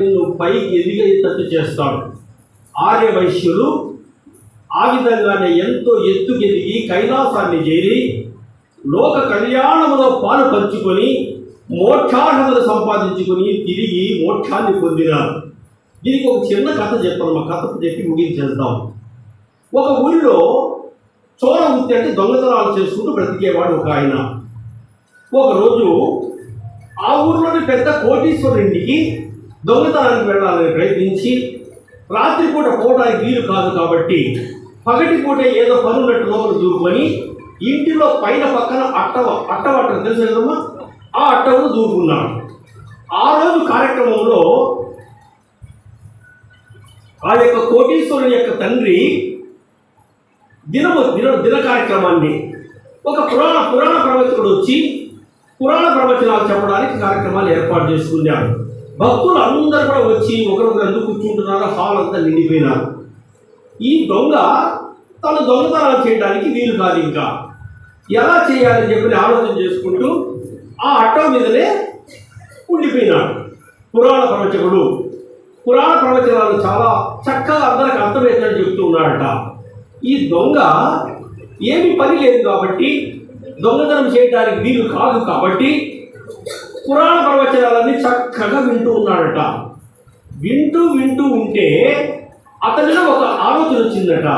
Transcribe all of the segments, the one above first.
నిన్ను పైకి ఎదిగేటట్టు చేస్తాడు. ఆర్య వైశ్యులు ఆ విధంగానే ఎంతో ఎత్తుకెదిగి కైలాసాన్ని చేరి లోక కళ్యాణములో పాలు పంచుకొని మోక్షార్హతలు సంపాదించుకొని తిరిగి మోక్షాన్ని పొందినారు. దీనికి ఒక చిన్న కథ చెప్పాను మా కథ చెప్పి ముగించేద్దాం. ఒక ఊళ్ళో చోర వృత్తి అంటే దొంగతనాలు చేసుకుంటూ బ్రతికేవాడు ఒక ఆయన. ఒకరోజు ఆ ఊర్లోని పెద్ద కోటీశ్వరుడింటికి దొంగతనానికి వెళ్ళాలని ప్రయత్నించి రాత్రిపూట పోవడానికి వీలు కాదు కాబట్టి పగటిపూట ఏదో పనున్నట్టు లోపల దూరుకొని ఇంటిలో పైన పక్కన అట్టవ అట్టవట్ట అట్ట కదమ్మా ఆ అట్టవను దూరుకున్నాడు. ఆ రోజు కార్యక్రమంలో ఆ యొక్క కోటీశ్వరుని యొక్క తండ్రి దినము దిన దిన కార్యక్రమాన్ని ఒక పురాణ పురాణ ప్రవచకుడు వచ్చి పురాణ ప్రవచనాలు చెప్పడానికి కార్యక్రమాలు ఏర్పాటు చేసుకున్నారు భక్తులు అందరూ కూడా వచ్చి ఒకరొకరు ఎందుకు కూర్చుంటున్నారో హాల్ అంతా నిండిపోయినారు. ఈ దొంగ తను దొంగతనాలు చేయడానికి వీలు కాదు ఇంకా. ఎలా చేయాలని చెప్పి ఆలోచన చేసుకుంటూ ఆ అట్టో మీదనే ఉండిపోయినాడు. పురాణ ప్రవచకుడు. పురాణ ప్రవచనాలు చాలా చక్కగా అందరికి అర్థమవుతుందని చెప్తూ ఉన్నాడట. ఈ దొంగ ఏమి పని లేదు కాబట్టి దొంగతనం చేయడానికి వీలు కాదు కాబట్టి పురాణ ప్రవచనాలన్నీ చక్కగా వింటూ ఉన్నాడట. వింటూ వింటూ ఉంటే అతనిలో ఒక ఆలోచన వచ్చిందట.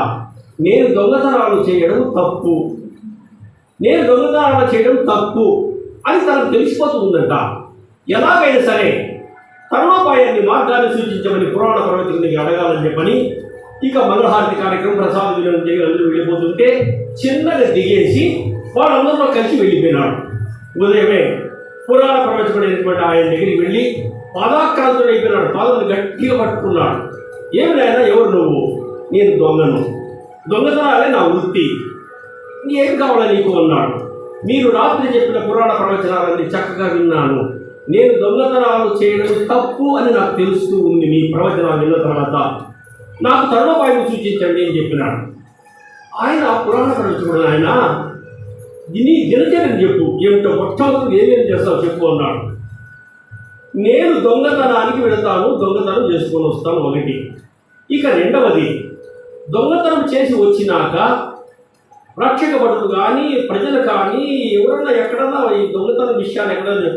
నేను దొంగతనాలు చేయడం తప్పు. నేను దొంగతనాలు చేయడం తప్పు అని తనకు తెలిసిపోతుందట ఎలాగైనా సరే తరుణోపాయాన్ని మార్గాన్ని సూచించమని పురాణ ప్రవచకునికి అడగాలని చెప్పని ఇక మనోహారతి కార్యక్రమం ప్రసాద వినియోగం చేయాలి అందరూ వెళ్ళిపోతుంటే చిన్నగా దిగేసి వాళ్ళందరిలో కలిసి వెళ్ళిపోయినాడు. ఉదయమే పురాణ ప్రవచకుడైనటువంటి ఆయన దగ్గరికి వెళ్ళి పాదాక్రాంతుడు అయిపోయినాడు. పాదలు గట్టిగా పట్టుకున్నాడు. ఏమి ఎవరు నువ్వు? నేను దొంగను. దొంగతనాలే నా వృత్తి. ఏం కావాలని నీకు? అన్నాడు. మీరు రాత్రి చెప్పిన పురాణ ప్రవచనాలన్నీ చక్కగా విన్నాను. నేను దొంగతనాలు చేయడం తప్పు అని నాకు తెలుస్తూ ఉంది. మీ ప్రవచనాలు విన్న తర్వాత నాకు తర్వాత సూచించండి అని చెప్పినాడు. ఆయన పురాణ ప్రవచకుడు ఆయన దీని దినచర్యని చెప్పు. ఏమిటో మొట్టమొదటి ఏమేమి చేస్తావు చెప్పు అన్నాడు. నేను దొంగతనానికి వెళతాను దొంగతనం చేసుకొని వస్తాను ఒకటి. ఇక రెండవది దొంగతనం చేసి వచ్చినాక రక్షక భటులు కానీ ప్రజలు కానీ ఎవరన్నా ఎక్కడన్నా ఈ దొంగతనం విషయాలు ఎక్కడన్నా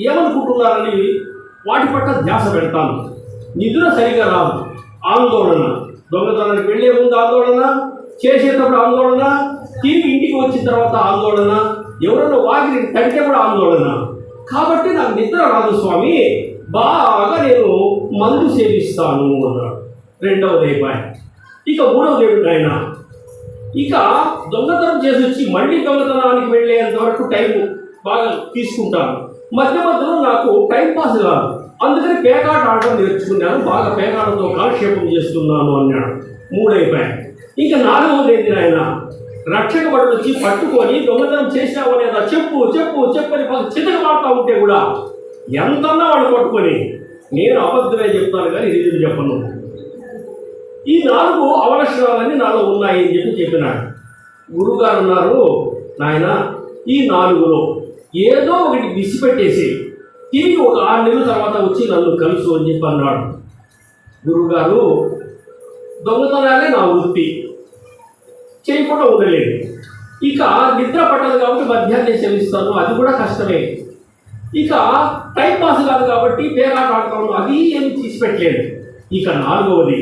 ఏమనుకుంటున్నారని వాటి పట్ల ధ్యాస పెడతాను. నిధుల సరిగా రాదు. ఆందోళన. దొంగతనానికి వెళ్ళే ముందు ఆందోళన చేసేటప్పుడు ఆందోళన తిరిగి ఇంటికి వచ్చిన తర్వాత ఆందోళన ఎవరన్నా వాకిలి తడితే కూడా ఆందోళన. కాబట్టి నాకు నిద్ర రాదు స్వామి. బాగా నేను మందు సేవిస్తాను అన్నాడు. రెండవది పాయింట్ ఇక మూడవది ఏమిటి ఆయన ఇక దొంగతనం చేసి వచ్చి మళ్ళీ దొంగతనానికి వెళ్ళేంత వరకు టైం బాగా తీసుకుంటాను. మధ్య మధ్యలో నాకు టైం పాస్ కాదు. అందుకని పేకాట ఆడటం నేర్చుకున్నాను. బాగా పేకాటతో కాలక్షేపం చేస్తున్నాను అన్నాడు. మూడైపోయాను ఇంకా నాలుగవది ఏంటి ఆయన రక్షక వచ్చి పట్టుకొని దొంగతనం చేసినావు లేదా చెప్పు చెప్పు చెప్పని పక్క చితక మారుతా ఉంటే కూడా ఎంతన్నా వాళ్ళు పట్టుకొని నేను అబద్ధమే చెప్తాను కానీ ఇది చెప్పను. ఈ నాలుగు అవలక్షణాలన్నీ నాలో ఉన్నాయి అని చెప్పి చెప్పినాడు. గురుగారు అన్నారు నాయన ఈ నాలుగులో ఏదో ఒకటి విసిపెట్టేసి తిరిగి ఒక ఆరు నెలల తర్వాత వచ్చి నన్ను కలుసు అని చెప్పి అన్నాడు. గురువుగారు దొంగతనాలే నా వృత్తి. చేయకుండా ఉండలేదు ఇక నిద్ర పట్టదు కాబట్టి మధ్యాహ్నం సేవిస్తాను అది కూడా కష్టమే. ఇక టైం పాస్ కాదు కాబట్టి పేరాట ఆడతాను అది ఏమి తీసి పెట్టలేదు. ఇక నాలుగవది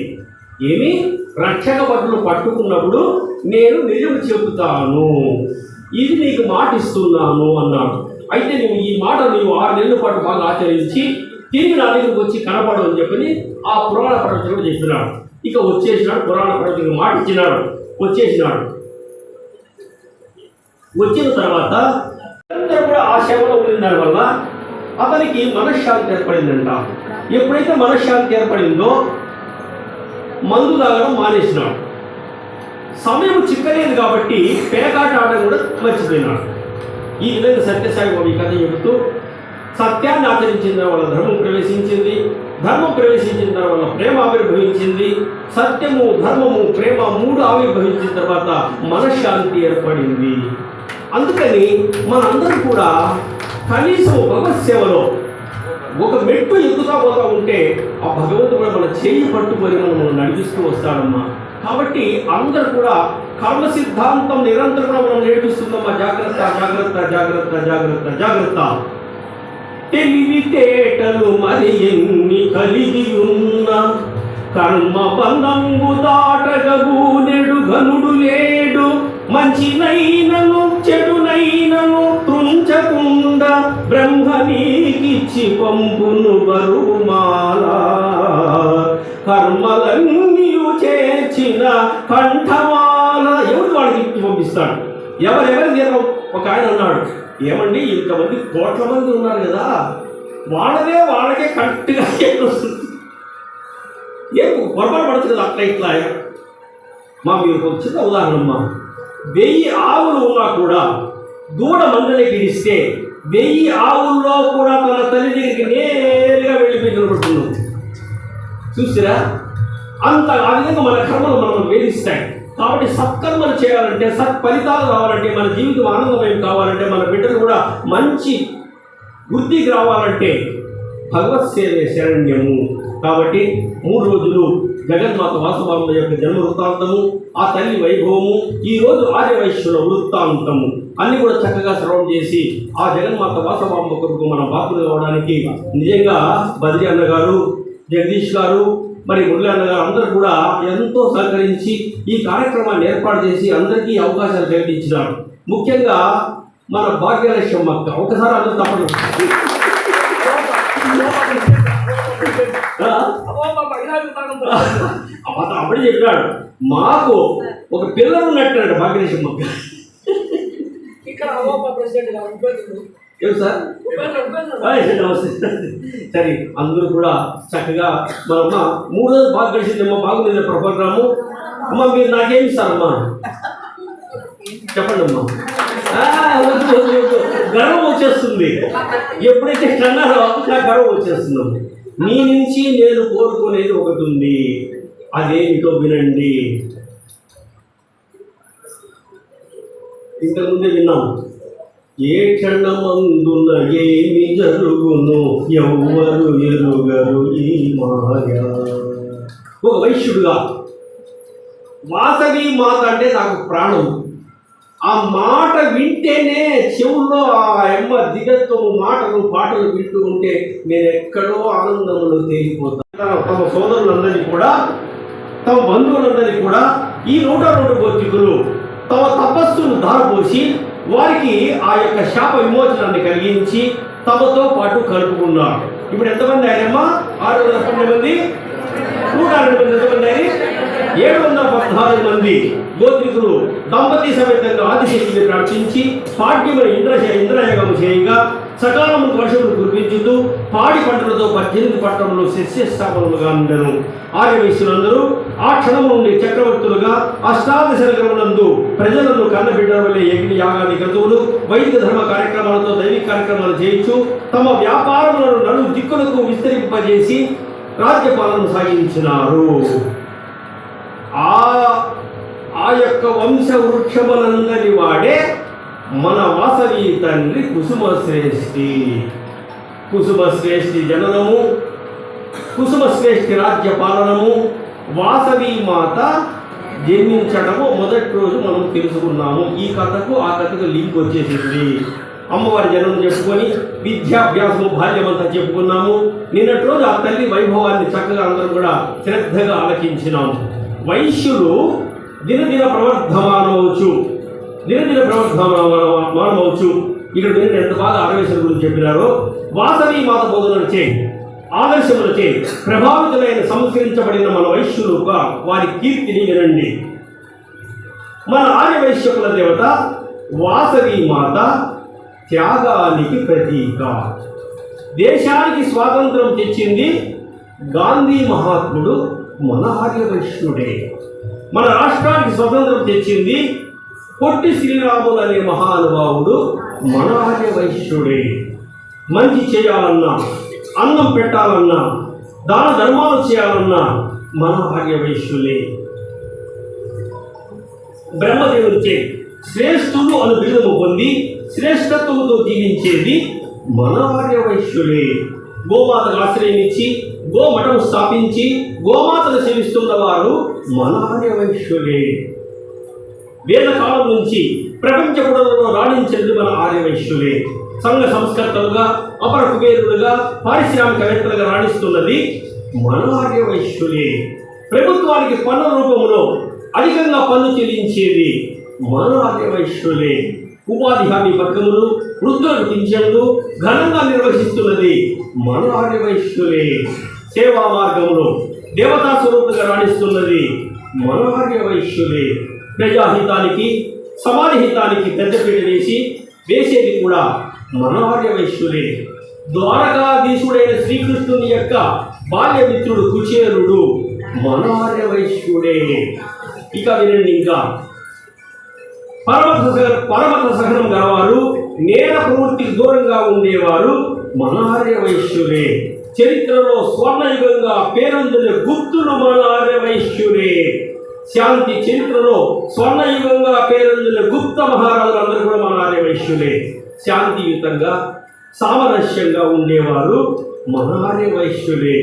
ఏమి? రక్షక భటులు పట్టుకున్నప్పుడు నేను నిజం చెబుతాను. ఇది నీకు మాట ఇస్తున్నాను అన్నాడు. అయితే నువ్వు ఈ మాట నువ్వు ఆరు నెలల పాటు బాగా ఆచరించి తిరిగి నా దగ్గరకు వచ్చి కనపడు అని చెప్పని ఆ పురాణ ప్రవచనం చెప్పినాడు. ఇక వచ్చేసినాడు పురాణ ప్రవచనం మాట ఇచ్చినాడు వచ్చేసినాడు. వచ్చిన తర్వాత అందరూ కూడా ఆ సేవలో ఉండిన వల్ల అతనికి మనశ్శాంతి ఏర్పడిందంట. ఎప్పుడైతే మనశ్శాంతి ఏర్పడిందో మందు తాగడం మానేసినాడు. సమయం చిక్కలేదు కాబట్టి పేకాట ఆడడం కూడా మర్చిపోయినాడు. ఈ విధంగా సత్యసాయి బాబు ఈ కథ చెబుతూ సత్యాన్ని ఆచరించిన వాళ్ళ ధర్మం ప్రవేశించింది. ధర్మం ప్రవేశించిన తర్వాత ప్రేమ ఆవిర్భవించింది. సత్యము ధర్మము ప్రేమ మూడు ఆవిర్భవించిన తర్వాత మనశ్శాంతి ఏర్పడింది. అందుకని మనందరం కూడా కనీసం భగవత్సేవలో ఒక మెట్టు ఎక్కుతా పోతా ఉంటే ఆ భగవంతుడు కూడా మన చేయి పట్టుకొని మనం నడిపిస్తూ వస్తాడమ్మా. కాబట్టి అందరు కూడా కర్మ సిద్ధాంతం నిరంతరం కూడా మనం నేర్పిస్తుందమ్మా జాగ్రత్త జాగ్రత్త జాగ్రత్త జాగ్రత్త జాగ్రత్త. తెలివితేటలు మరి ఎన్ని కలిగి ఉన్న? కర్మ బంధంబు దాటగగు నెడు గనుడు లేడు. మంచినైనను చెడునైనను తృంచకుండా బ్రహ్మ నీకిచ్చి పంపును బరుమాల కర్మలన్నీయు చేర్చిన కంఠమాల ఎవరు వాడికి ఇచ్చి పంపిస్తాడు ఎవరెవరు ఒక ఆయన అన్నాడు ఏమండి ఇంతమంది కోట్ల మంది ఉన్నారు కదా వాళ్ళదే వాళ్ళకే కరెక్ట్గా వస్తుంది ఏం పొరపాటు పడుతుంది కదా అట్లా ఇట్లా మా మీరు ఒక చిన్న ఉదాహరణ మా వెయ్యి ఆవులు ఉన్నా కూడా దూడ మందలకి పిలిస్తే వెయ్యి ఆవుల్లో కూడా తన తల్లి దగ్గరికి నేరుగా వెళ్ళిపోయి నిలబడుతున్నాం చూసిరా? అంత ఆ విధంగా మన కర్మలు మనం వేధిస్తాయి. కాబట్టి సత్కర్మలు చేయాలంటే సత్ ఫలితాలు రావాలంటే మన జీవితం ఆనందమయం కావాలంటే మన బిడ్డలు కూడా మంచి వృద్ధికి రావాలంటే భగవత్ సేవే శరణ్యము. కాబట్టి మూడు రోజులు జగన్మాత వాసవామ యొక్క జన్మ వృత్తాంతము ఆ తల్లి వైభవము ఈ రోజు ఆర్యవైశ్యుల వృత్తాంతము. అన్ని కూడా చక్కగా శ్రవణం చేసి ఆ జగన్మాత వాసవామ కొరకు మనం బాపులు కావడానికి నిజంగా బద్రి అన్న గారు జగదీష్ గారు మరి మురళి గారు అందరూ కూడా ఎంతో సహకరించి ఈ కార్యక్రమాన్ని ఏర్పాటు చేసి అందరికీ అవకాశాలు కల్పించినారు. ముఖ్యంగా మన భాగ్యలక్ష్యం అక్క ఒకసారి అందరూ తప్పదు. అతను అప్పుడే చెప్పాడు మాకు ఒక పిల్లలు ఉన్నట్టు భాగ్యలక్ష్యం అక్క. ఇక్కడ ప్రెసిడెంట్ ఏం సార్? నమస్తే. సరే అందరూ కూడా చక్కగా మనమ్మ మూడు రోజులు బాగా గడిచిందమ్మా బాగుంది ప్రోగ్రాము అమ్మ మీరు నాకేమి ఇస్తారమ్మా చెప్పండి అమ్మా గర్వం వచ్చేస్తుంది. ఎప్పుడైతే కన్నారో నాకు గర్వం వచ్చేస్తుందమ్మా మీ నుంచి నేను కోరుకునేది ఒకటి ఉంది. అదేమిటో వినండి. ఇంతకుముందే విన్నాము ఏ క్షణమందున ఏమి జరుగును? ఎవ్వరు ఎరుగరు ఈ మాయ. ఒక వైశ్యుడుగా వాసవి మాత అంటే నాకు ప్రాణం. ఆ మాట వింటేనే చెవుల్లో ఆ అమ్మ దిగత్వము మాటలు పాటలు వింటూ ఉంటే నేను ఎక్కడో ఆనందంలో తేలిపోతాను తమ సోదరులందరినీ కూడా తమ బంధువులందరినీ కూడా ఈ నూట రెండు గోత్రికులు తమ తపస్సును దారిపోసి వారికి ఆ యొక్క శాప విమోచనాన్ని కలిగించి తమతో పాటు కలుపుకున్నాడు. ఇప్పుడు ఎంతమంది ఆయనమ్మా? ఆరు వందల పన్నెండు మంది. నూట రెండు మంది ఎంతమంది ఆయన? ఏడు వందల పద్నాలుగు మంది గోత్రికులు దంపతి సమేతంగా ఆదిశేషుని ప్రార్థించి పాఠ్యముల ఇంద్ర ఇంద్రయాగము చేయగా సకాలము వర్షములు కురిపించుతూ పాడి పంటలతో పద్దెనిమిది పట్టణంలో శస్యస్థాపనలుగా ఉండను. ఆర్యవైశ్యులందరూ ఆ క్షణం నుండి చక్రవర్తులుగా అష్టాదశ నగరములందు ప్రజలను కన్నబిడ్డల వల్లే యజ్ఞ యాగాది క్రతువులు వైదిక ధర్మ కార్యక్రమాలతో దైవిక కార్యక్రమాలు చేయించు తమ వ్యాపారములను నలు దిక్కులకు విస్తరింపజేసి రాజ్యపాలన సాగించినారు. ఆ ఆ యొక్క వంశ వృక్షములందరి వాడే మన వాసవి తండ్రి కుసుమ శ్రేష్ఠి కుసుమ శ్రేష్ఠి జననము కుసుమ శ్రేష్ఠి రాజ్య పాలనము వాసవి మాత జన్మించడము మొదటి రోజు మనం తెలుసుకున్నాము. ఈ కథకు ఆ కథకు లింక్ వచ్చేసింది. అమ్మవారి జన్మం చెప్పుకొని విద్యాభ్యాసము బాల్యమంతా చెప్పుకున్నాము. నిన్నటి రోజు ఆ తల్లి వైభవాన్ని చక్కగా అందరం కూడా శ్రద్ధగా ఆలకించినాము. వైశ్యులు దినదిన ప్రవర్ధమానవచ్చు దినదిన ప్రవర్ధమానవచ్చు ఇక్కడ మీరు ఎంత బాగా ఆవేశం గురించి చెప్పినారో వాసవి మాత బోధనలు చేయి. ఆదర్శములు చేయి. ప్రభావితులైన సంస్కరించబడిన మన వైశ్యులు వారి కీర్తిని వినండి. మన ఆర్య వైశ్యకుల దేవత వాసవి మాత త్యాగానికి ప్రతీక. దేశానికి స్వాతంత్రం తెచ్చింది గాంధీ మహాత్ముడు మన ఆర్య మన రాష్ట్రానికి స్వతంత్రం తెచ్చింది పొట్టి శ్రీరాములు అనే మహానుభావుడు మన ఆర్య వైశ్యుడే మంచి చేయాలన్నా అన్నం పెట్టాలన్నా దాన ధర్మాలు చేయాలన్నా మన ఆర్య వైశ్యులే బ్రహ్మదేవునిచే శ్రేష్ఠులు అను బిరుదము పొంది శ్రేష్టత్వంతో జీవించేది మన ఆర్య వైశ్యులే గోమాతకు ఆశ్రయించి గోమఠం స్థాపించి గోమాతను సేవిస్తున్న వారు మన ఆర్యవైశ్యులే వేదకాలం నుంచి ప్రపంచ పుటలలో రాణించినది మన ఆర్యవైశ్యులే. సంఘ సంస్కర్తలుగా అపర కుబేరులుగా పారిశ్రామికవేత్తలుగా రాణిస్తున్నది మన ఆర్యవైశ్యులే ప్రభుత్వానికి పన్ను రూపంలో అధికంగా పన్ను చెల్లించేది మన ఆర్యవైశ్యులే ఉపాధి హామీ పథకములు వృద్ధుల పింఛన్లు ఘనంగా నిర్వహిస్తున్నది మన ఆర్యవైశ్యులే సేవా మార్గంలో దేవతా స్వరూపంగా రాణిస్తున్నది మన ఆర్యవైశ్యులే ప్రజాహితానికి సమాజ హితానికి పెద్దపీట వేసి వేసేది కూడా మన ఆర్యవైశ్యులే ద్వారకాధీశుడైన శ్రీకృష్ణుని యొక్క బాల్యమిత్రుడు కుచేరుడు మన ఆర్యవైశ్యుడే ఇక వినండి ఇంకా. పరమత పరమత సహనం గలవారు నేల ప్రవృత్తికి దూరంగా ఉండేవారు మన వైశ్యులే చరిత్రలో స్వర్ణయుగంగా పేరొందిన గుప్తులు మన వైశ్యులే శాంతి చరిత్రలో స్వర్ణయుగంగా పేరొందిన గుప్త మహారాజులందరూ కూడా మన వైశ్యులే శాంతియుతంగా సామరస్యంగా ఉండేవారు మన వైశ్యులే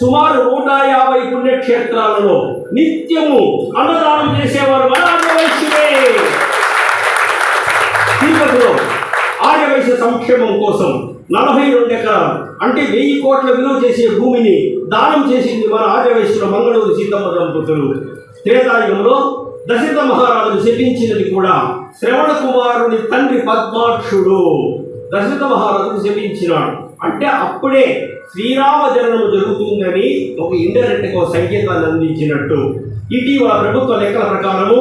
సుమారు నూట యాభై పుణ్యక్షేత్రాలలో నిత్యము అన్నదానం చేసేవారు మన వైశ్యులే తిరుపతిలో ఆర్యవైశ్య సంక్షేమం కోసం నలభై రెండు ఎకరాలు అంటే వెయ్యి కోట్ల విలువ చేసే భూమిని దానం చేసింది మన ఆర్యవైశ్యుల మంగళూరు సీతమ్మ దంపతులు త్రేతాయుగంలో దశరథ మహారాజును శపించినది కూడా శ్రవణ కుమారుని తండ్రి పద్మాక్షుడు. దశరథ మహారాజును శపించినాడు. అంటే అప్పుడే శ్రీరామ జననం జరుగుతుందని ఒక ఇండైరెక్ట్గా ఒక సంకేతాన్ని అందించినట్టు. ఇటీవల ప్రభుత్వ లెక్కల ప్రకారము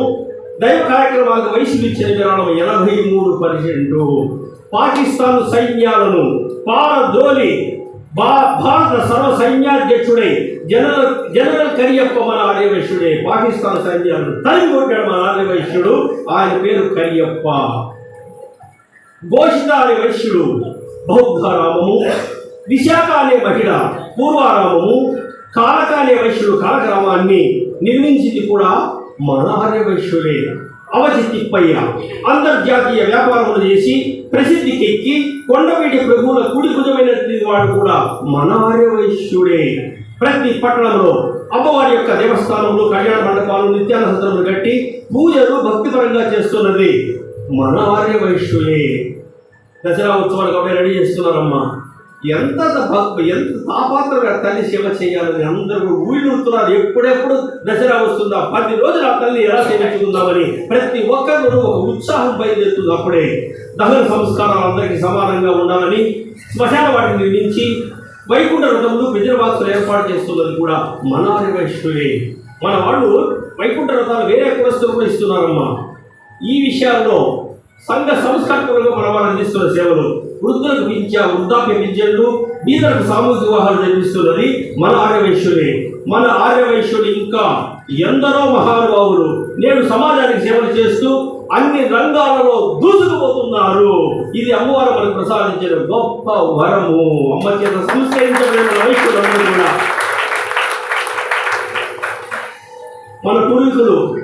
దైవ కార్యక్రమాలకు వయసులు ఇచ్చిన విరాళం ఎనభై మూడు పర్సెంటు. పాకిస్తాన్ సైన్యాలను పారదోలి భా భారత సర్వ సైన్యాధ్యక్షుడై జనరల్ జనరల్ కరియప్ప మన ఆర్యవైశ్యుడే. పాకిస్తాన్ సైన్యాలను తరిమి కొట్టాడు మన ఆర్యవైశ్యుడు. ఆయన పేరు కరియప్ప. ఘోషిత అనే వైశ్యుడు బౌద్ధారామము. విశాఖ అనే మహిళ పూర్వారామము. కాలక అనే వైశ్యుడు కాలకరామాన్ని నిర్మించింది కూడా మన ఆర్యవైశ్యులే తిప్పయ్య అంతర్జాతీయ వ్యాపారములు చేసి ప్రసిద్ధికెక్కి కొండవీటి ప్రభువుల కుడి భుజమైనటువంటి వాడు కూడా మన ప్రతి పట్టణంలో అమ్మవారి యొక్క దేవస్థానంలో కళ్యాణ మండపాలు నిత్యానసరములు కట్టి పూజలు భక్తిపరంగా చేస్తున్నది మన ఆర్యవైశ్యులే దసరా ఉత్సవాలు కాబట్టి రెడీ చేస్తున్నారమ్మా. ఎంత ఎంత తాపాత్రగా తల్లి సేవ చేయాలని అందరూ ఊళ్ళుతున్నారు ఎప్పుడెప్పుడు దసరా వస్తుందా పది రోజులు ఆ తల్లి ఎలా సేవించుకుందామని ప్రతి ఒక్కరు ఒక ఉత్సాహం బయలుదేరుతుంది అప్పుడే. దహన సంస్కారాలు అందరికీ సమానంగా ఉండాలని శ్మశాన వాటిని నిర్మించి వైకుంఠ రథములు విజయవాసులు ఏర్పాటు చేస్తున్నది కూడా మన ఆర్యవైశ్యులే మన వాళ్ళు వైకుంఠ రథాలు వేరే కులస్తులు కూడా ఇస్తున్నారమ్మా. ఈ విషయాల్లో సంఘ సంస్కర్తలుగా మన వాళ్ళు అందిస్తున్న సేవలు వృద్ధులకు విద్య వృద్ధాప్య విద్యలు బీదలకు సామూహిక వివాహాలు నిర్మిస్తున్నది మన ఆర్యవైశ్యులే. మన ఆర్యవైశ్యుడు ఇంకా ఎందరో మహానుభావులు నేడు సమాజానికి సేవలు చేస్తూ అన్ని రంగాలలో దూసుకుపోతున్నారు. ఇది అమ్మవారు మనకు ప్రసాదించిన గొప్ప వరము. అమ్మ చేత సంస్కరించబడిన వైశ్యులందరూ కూడా. మన పూర్వీకులు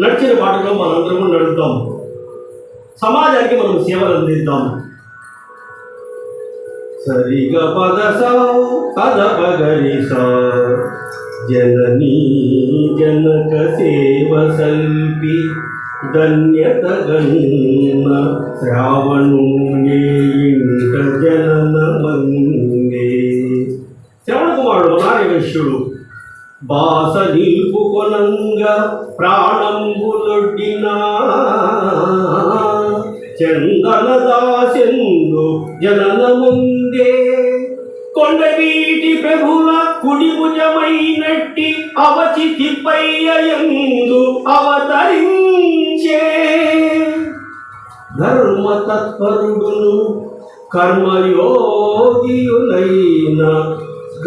నడిచిన బాటలో మనందరము నడుద్దాం. సమాజానికి మనం సేవలు అందిద్దాం. సరిగ పద సా పద పగరి సా జననీ జనక సేవ సల్పి ధన్యత గన్న శ్రావణునే ఇంట జనన మంగే శ్రవణ కుమారుడు నార్యవైశ్యుడు బాస నిలుపుకొనంగా ప్రాణంబులొడ్డినా చందన దాసెందు జనన ముందే కొండవీటి ప్రభుల కుడి భుజమైనట్టి అవచి తిప్పయ్యందు అవతరించే ధర్మ తత్పరుడును కర్మయోగియులైన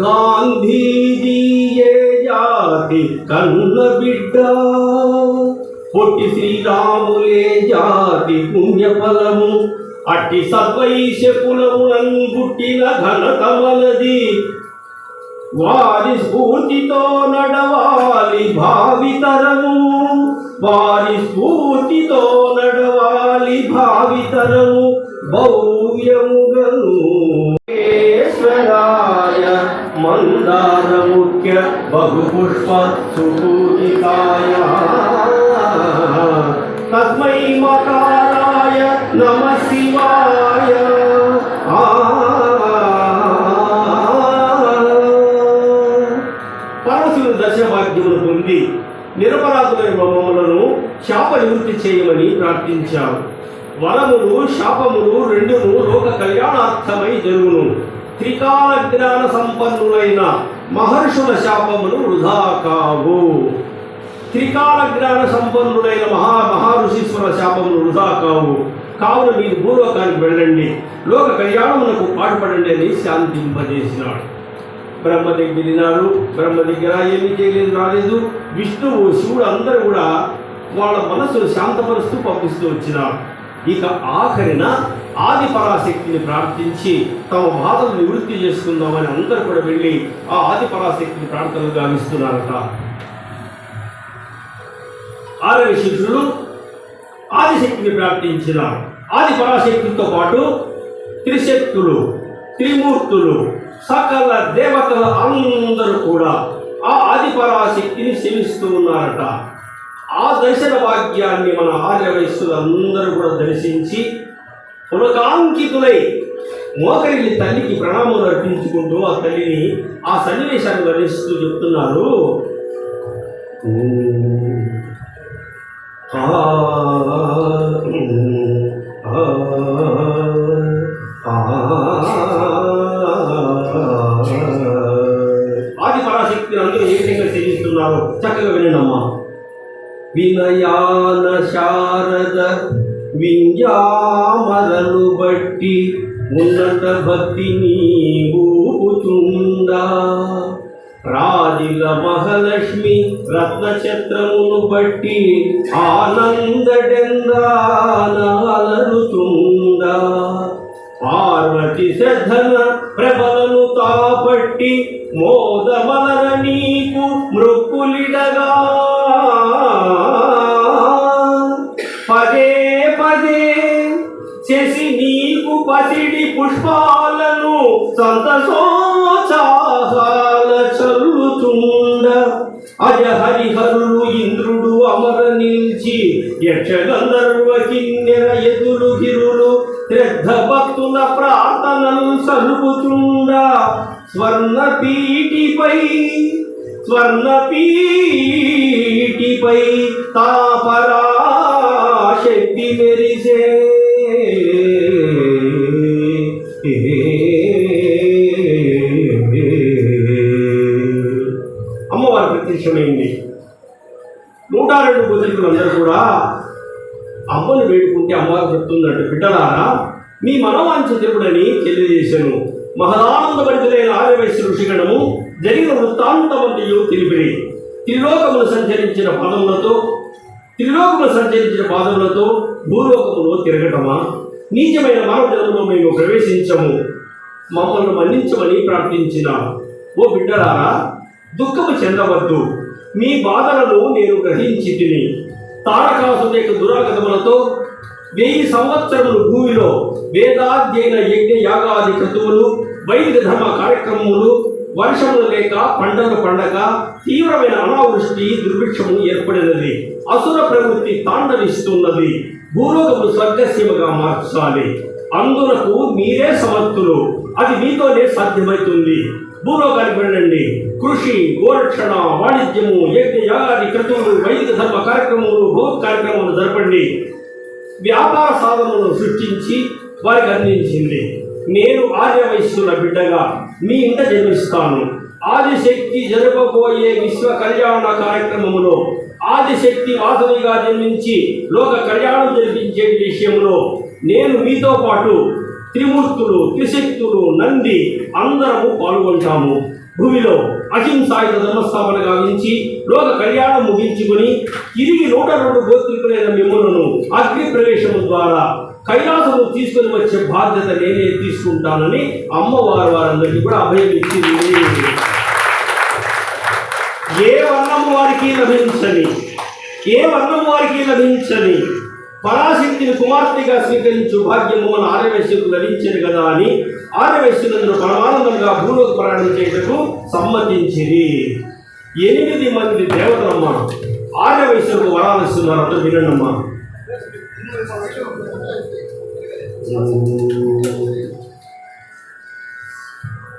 గాంధీజీయే జాతి కన్న బిడ్డ. పొట్టి శ్రీరాములే జాతి పుణ్యఫలము. అట్టి సత్వైశకులములను పుట్టిన ఘనత వలది. వారి స్ఫూర్తితో నడవాలి భావితరము వారి స్ఫూర్తితో నడవాలి భావితరము భవ్యముగను ఈశ్వరాయ మందార ముఖ్య బహుపుష్ప సుపూజితాయ. తస్మై మకారాయ నమ శివాయ. పరమశివుని దశభాగ్యములు పొంది నిరపరాధులైన మమ్మలను శాప నివృత్తి చేయమని ప్రార్థించారు వరములు శాపములు రెండును లోక కళ్యాణార్థమై జరుగును. త్రికాల జ్ఞాన సంపన్నులైన మహర్షుల శాపములు వృధా కావు. త్రికాల జ్ఞాన సంపన్నుడైన మహా మహారుషీశ్వర శాపములు వృధా కావు. కావున మీరు భూలోకానికి వెళ్ళండి. లోక కళ్యాణమునకు పాటుపడండి అని శాంతింపజేసినాడు. బ్రహ్మ దగ్గర విన్నారు బ్రహ్మ దగ్గర ఏమీ చేయలేదు రాలేదు. విష్ణువు శివుడు అందరూ కూడా వాళ్ళ మనసు శాంతపరుస్తూ పంపిస్తూ వచ్చినారు. ఇక ఆఖరిన ఆది పరాశక్తిని ప్రార్థించి తమ బాధలు నివృత్తి చేసుకుందామని అందరూ కూడా వెళ్ళి ఆ ఆది పరాశక్తిని ప్రార్థనలు గావిస్తున్నారట. ఆరవ శిష్యులు ఆదిశక్తిని ప్రాప్తించిన ఆది పరాశక్తితో పాటు త్రిశక్తులు త్రిమూర్తులు సకల దేవతల అందరూ కూడా ఆ ఆది పరాశక్తిని సేవిస్తూ ఉన్నారట. ఆ దర్శన భాగ్యాన్ని మన ఆర్యవయస్సులు అందరూ కూడా దర్శించి పులకాంకితులై మోకరిల్లి తల్లికి ప్రణామం అర్పించుకుంటూ ఆ తల్లిని ఆ సన్నివేశాన్ని వర్ణిస్తూ చెప్తున్నారు. ఆది పరాశక్తిని అందరూ ఏ విధంగా సేవిస్తున్నారో చక్కగా వినమ్మా వినయాన శారద వింజామరలు బట్టి ఉన్నత భక్తి భక్తిని ఊపుచుండా రాజిల మహాలక్ష్మి రత్నఛత్రమును బట్టి ఆనందడెందానలుచుండా పార్వతి శ్రద్ధన ప్రబలను తాపట్టి మోదమలన చేసి నీకు పసిడి పుష్పాలను సంతసోచాల చల్లుచుండ అజ హరిహరులు ఇంద్రుడు అమర నిలిచి యక్షగంధర్వ కిన్నెర ఎదురు గిరులు శ్రద్ధ భక్తుల ప్రార్థనలు సలుపుచుండ స్వర్ణ పీటిపై స్వర్ణ పీటిపై తాపరా శక్తి మెరిసే రెండు కూడా అమ్మను వేడుకుంటే అమ్మవారు చెప్తుందంటే బిడ్డలారా మీ మనవాంఛ దేవుడని తెలియజేశాను. మహదానందపరితులైన ఆర్యవైశ్య ఋషిగణము జరిగిన వృత్తాంతమంతయు తెలిపిరి త్రిలోకములు సంచరించిన పాదములతో త్రిలోకములు సంచరించిన పాదములతో భూలోకములో తిరగటమా? నీచమైన మానవ జన్మలో మేము ప్రవేశించము. మమ్మల్ని మన్నించమని ప్రార్థించిన. ఓ బిడ్డలారా దుఃఖము చెందవద్దు. మీ బాధలను నేను గ్రహించి తిని తారకాసుని యొక్క దురాగతములతో వెయ్యి సంవత్సరములు భూమిలో వేదాధ్యయన యజ్ఞ యాగాది క్రతువులు వైదిక ధర్మ కార్యక్రమములు వర్షములు లేక పంటలు పండగ తీవ్రమైన అనావృష్టి దుర్భిక్షము ఏర్పడినది. అసుర ప్రవృత్తి తాండవిస్తున్నది. భూలోకము స్వర్గసీమగా మార్చాలి. అందునకు మీరే సమర్థులు. అది మీతోనే సాధ్యమవుతుంది భూలోకానికి వెళ్ళండి. కృషి గోరక్షణ వాణిజ్యము యజ్ఞ యాగాది క్రతువులు వైదిక ధర్మ కార్యక్రమములు భోగ కార్యక్రమాలు జరపండి. వ్యాపార సాధనలను సృష్టించి వారికి అందించింది. నేను ఆర్యవైశ్యుల బిడ్డగా మీ ఇంట జన్మిస్తాను. ఆదిశక్తి జరపబోయే విశ్వ కళ్యాణ కార్యక్రమములో ఆదిశక్తి వాసవిగా జన్మించి లోక కళ్యాణం జరిపించే విషయంలో నేను మీతో పాటు త్రిమూర్తులు త్రిశక్తులు నంది అందరము పాల్గొంటాము. భూమిలో అహింసాయుధ ధర్మస్థాపన గావించి లోక కళ్యాణం ముగించుకుని తిరిగి నూట రెండు గోత్రికులైన మిమ్మలను అగ్ని ప్రవేశము ద్వారా కైలాసము తీసుకొని వచ్చే బాధ్యత నేనే తీసుకుంటానని అమ్మవారు వారందరికీ కూడా అభయం ఇచ్చింది. ఏ వర్ణము వారికి లభించని? ఏ వర్ణము వారికి లభించని? పరాశక్తిని కుమార్తెగా స్వీకరించు భాగ్యము మన ఆర్యవైశ్యులకు లభించింది కదా అని ఆర్యవైశ్యులందరూ పరమానందంగా భూలోకి ప్రయాణం చేయటకు సమ్మతించిరి. ఎనిమిది మంది దేవతలమ్మ. ఆర్యవైశ్యులకు వరాలు ఇస్తున్నారు వినండమ్మా.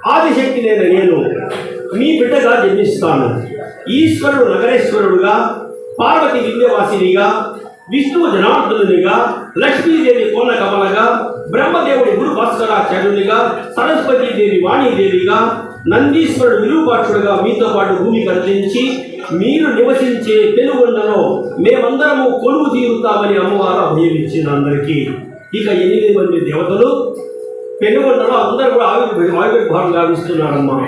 ఆదిశక్తి నేను నేను మీ బిడ్డగా జన్మిస్తాను. ఈశ్వరుడు నగరేశ్వరుడుగా పార్వతి విద్యవాసినిగా విష్ణువు జనార్దనునిగా లక్ష్మీదేవి కోన కమలగా బ్రహ్మదేవుడి గురు భాస్కరాచార్యునిగా సరస్వతీదేవి వాణీదేవిగా నందీశ్వరుడు విరూపాక్షుడుగా మీతో పాటు భూమి అందించి మీరు నివసించే పెనుగొండలో మేమందరము కొలువు తీరుతామని అమ్మవారు అభియమించిన అందరికీ. ఇక ఎనిమిది మంది దేవతలు పెనుగొండలో అందరూ కూడా ఆవిర్భ ఆవిర్భావం గావిస్తున్నారమ్మా.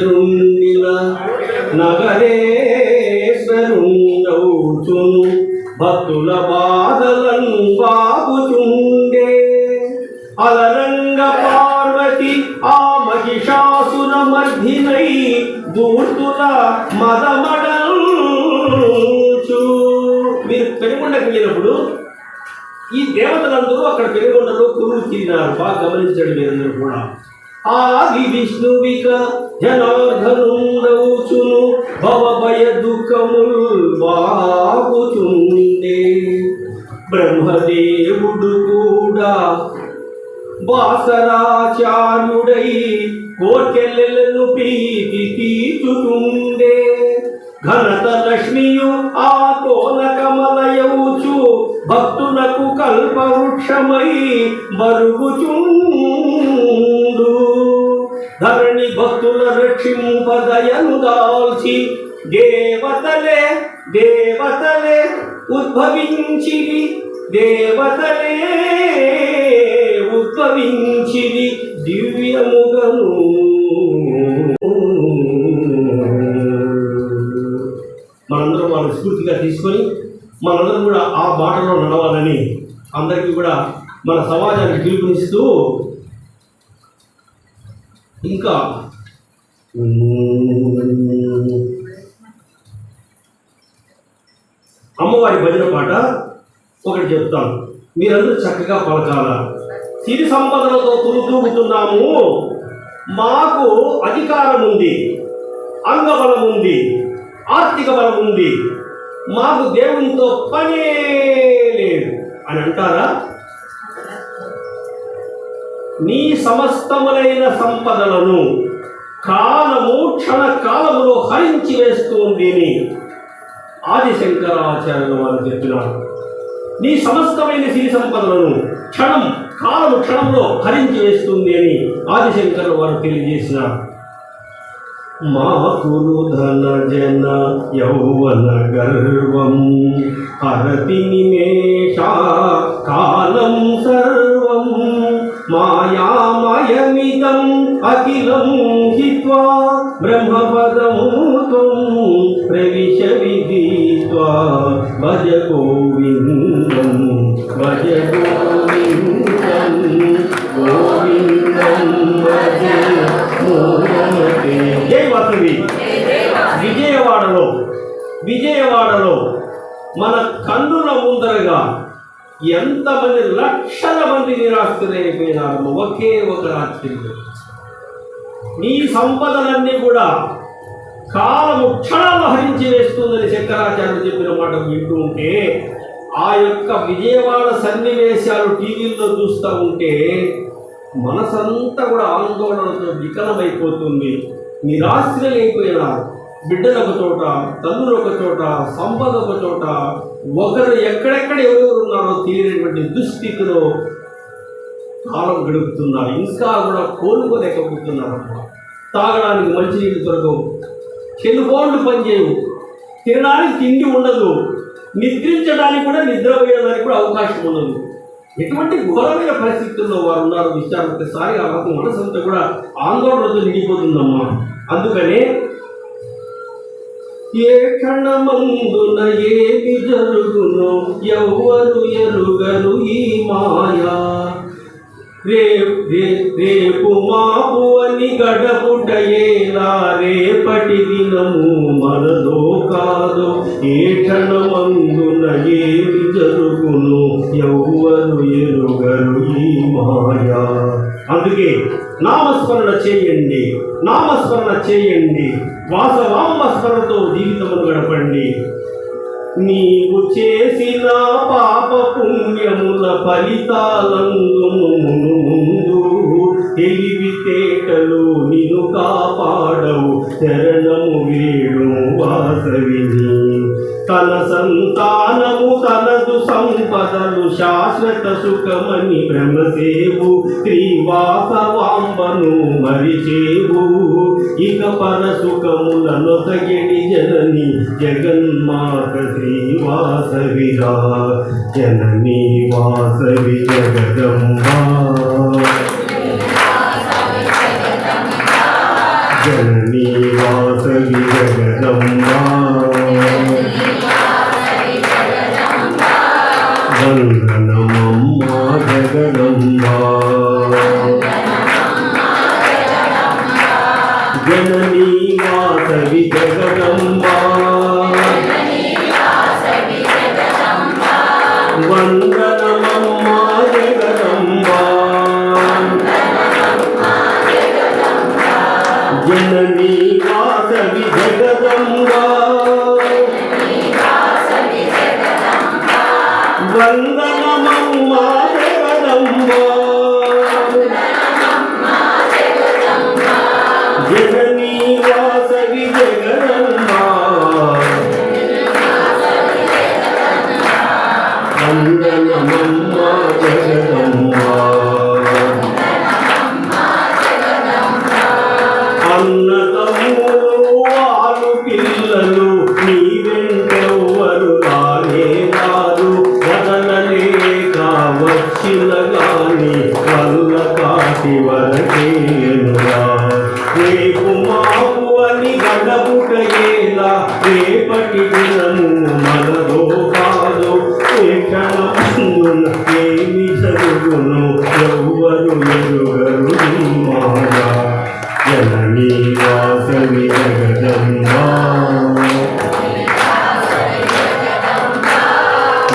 ఈశ్వరుండిల నగరేశ్వరుండవుచును భక్తుల బాధలను బాగుచుండే అలరంగ పార్వతి ఆ మహిషాసుర మర్ధినై దూర్తుల మదమడల్చు. మీరు పెనుగొండకు వెళ్ళినప్పుడు ఈ దేవతలందరూ అక్కడ పెనుగొండలో కురువు తిరిగినారు బాగా గమనించండి మీరందరూ కూడా. ఆది విష్ణువిక జనార్దనుండవుచును భవభయ దుఃఖములు బాగుచుండే. బ్రహ్మదేవుడు కూడా బాసరాచార్యుడై కోర్కెల్లెలను ప్రీతి తీర్చుతుండే ఘనత లక్ష్మియు ఆ కోన కమలయవుచు భక్తులకు కల్పవృక్షమై బరుగుచుండే ధరణి భక్తుల రక్షింపదయనుదాల్చి దేవతలే దేవతలే ఉద్భవించిరి దేవతలే ఉద్భవించిరి దివ్యముగను మనందరం వాళ్ళని స్ఫూర్తిగా తీసుకొని మనందరం కూడా ఆ బాటలో నడవాలని అందరికీ కూడా మన సమాజానికి పిలుపునిస్తూ ఇంకా అమ్మవారి భజన పాట ఒకటి చెప్తాను మీరందరూ చక్కగా పలకాల? సిరి సంపదలతో తులుతూగుతున్నాము మాకు అధికారం ఉంది అంగబలం ఉంది ఆర్థిక బలం ఉంది. మాకు దేవునితో పనే లేదు. అని అంటారా? నీ సమస్తములైన సంపదలను కాలము క్షణ కాలములో హరించి వేస్తుంది అని ఆదిశంకరాచార్యుల వారు చెప్పినారు. నీ సమస్తమైన సిరి సంపదలను క్షణం కాలము క్షణంలో హరించి వేస్తుంది అని ఆదిశంకర్ వారు తెలియజేసినారు. మాకులు ధన జన యౌవన గర్వం హరతి నిమేష కాలం సర్వం మాయామయమిదం అఖిలం హిత్వా బ్రహ్మపదం త్వం ప్రవిశ విదిత్వా భజ గోవిందం భజ గోవిందం గోవిందం భజ మూలమతే జై వాసవి విజయవాడలో విజయవాడలో మన కన్నుల ముందరగా ఎంతమంది లక్షల మంది నిరాశ్రయమైనారు ఒకే ఒక రాత్రిలో నీ సంపదలన్నీ కూడా కాలము క్షణాలు హరించి వేస్తుందని శంకరాచార్యులు చెప్పిన మాట వింటూ ఉంటే ఆ యొక్క విజయవాడ సన్నివేశాలు టీవీల్లో చూస్తూ ఉంటే మనసంతా కూడా ఆందోళనతో వికలమైపోతుంది. నిరాశ్రయమైపోయినారు బిడ్డలు ఒక చోట తల్లులు ఒక చోట సంపద ఒక చోట ఒకరు ఎక్కడెక్కడ ఎవరెవరు ఉన్నారో తెలియనటువంటి దుస్థితిలో కాలం గడుపుతున్నారు. ఇంకా కూడా కోలుకోలేకపోతున్నారు తాగడానికి మంచినీళ్ళు దొరకవు. టెలిఫోన్లు పనిచేయవు తినడానికి తిండి ఉండదు. నిద్రించడానికి కూడా నిద్రపోయేదానికి కూడా అవకాశం ఉండదు. ఎటువంటి ఘోరమైన పరిస్థితుల్లో వారు ఉన్నారు విషయాలు ఒకసారి ఆ మనసంతా కూడా ఆందోళనతో నిండిపోతుందమ్మా. అందుకనే ఏ క్షణమందున ఏమి జరుగును? ఎవ్వరు ఎరుగరు ఈ మాయా. రేపు మాపు అని గడపుటయేలా రేపటి దినము. మనదో కాదు ఏ క్షణమందున ఏమి జరుగును? ఎవ్వరు ఎరుగరు ఈ మాయా. అందుకే నామస్మరణ చేయండి. నామస్మరణ చేయండి. వాసవామస్మరణతో జీవితమును గడపండి. నీవు చేసిన పాప పుణ్యముల ఫలితాలందును ముందు తెలివితేటలు నిన్ను కాపాడవు. శరణము వేడు వాసవిని తన సంతానము తనదు సంపదలు శాశ్వత సుఖమని భ్రమసేవు శ్రీవాసవాంబను మరిచేవు. ఇక పర సుఖముల నొసగిడి జనని జగన్మాత శ్రీవాసవిరా జననీ వాసవి జగదంబా. జననీ వాసవి జగదంబా.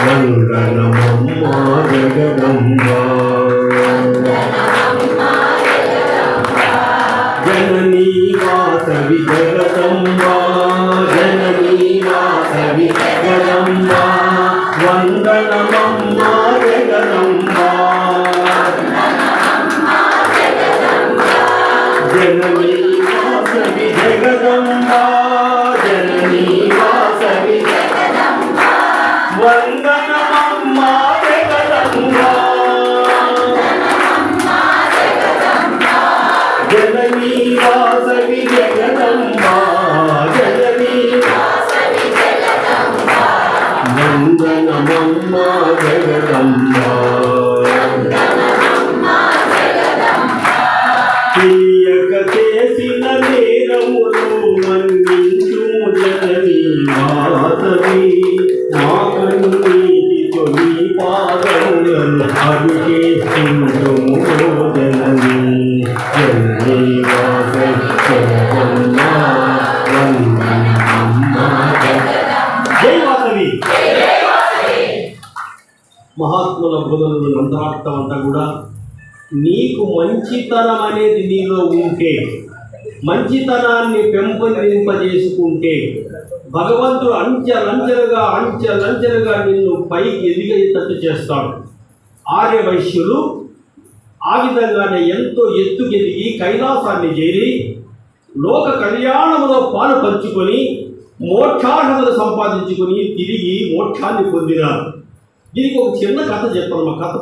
వందనమమ్మా జగదంబా మంచితనం అనేది నీలో ఉంటే మంచితనాన్ని పెంపొందింపజేసుకుంటే భగవంతుడు అంచెలంచెలుగా అంచెలంచెలుగా నిన్ను పైకి ఎదిగేటట్టు చేస్తాడు. ఆర్య వైశ్యులు ఆ విధంగానే ఎంతో ఎత్తుకెదిగి కైలాసాన్ని చేరి లోక కళ్యాణములో పాలు పంచుకొని మోక్షార్హతలు సంపాదించుకొని తిరిగి మోక్షాన్ని పొందినారు. దీనికి ఒక చిన్న కథ చెప్పాను మా కథ